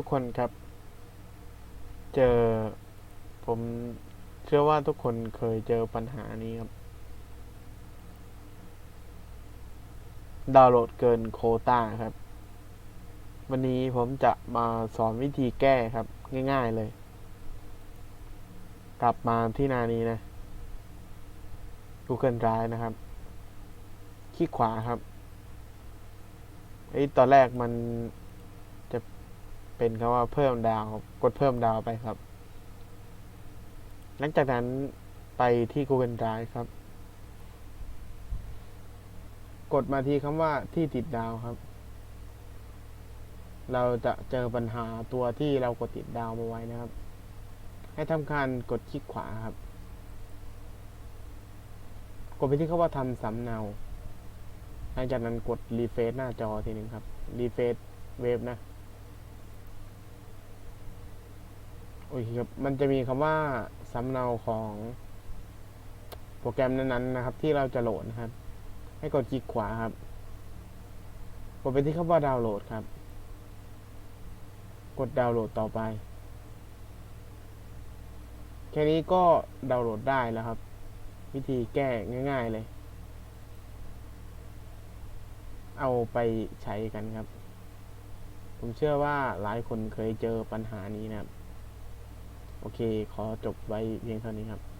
ทุกคนครับ เจอผมเชื่อว่าทุกคนเคยเจอปัญหานี้ครับ ดาวน์โหลดเกินโคต้าครับ วันนี้ผมจะมาสอนวิธีแก้ครับ ง่ายๆเลย กลับมาที่หนานี้นะ Google Drive นะครับ คลิกขวาครับไอ้ตอนแรกมัน เป็นคำว่าเพิ่มดาวกดเพิ่มดาวไปครับ หลังจากนั้นไปที่ Google Drive ครับ กดมาที่คำว่าที่ติดดาวครับ เราจะเจอปัญหาตัวที่เรากดติดดาวมาไว้นะครับ ให้ทำการกดคลิกขวาครับ กดไปที่คำว่าทำสำเนา หลังจากนั้นกดรีเฟซหน้าจอทีหนึ่งครับรีเฟซเว็บนะ โอเคครับ มันจะมีคำว่าสำเนาของโปรแกรมนั้นๆนะครับ ที่เราจะโหลดนะครับ ให้กดคลิกขวาครับกดไปที่คำว่าดาวน์โหลดครับ กดดาวน์โหลดต่อไป แค่นี้ก็ดาวน์โหลดได้แล้วครับ วิธีแก้ง่าย ๆเลย เอาไปใช้กันครับ ผมเชื่อว่าหลายคนเคยเจอปัญหานี้นะครับ โอเค ขอจบไว้เพียงเท่านี้ครับ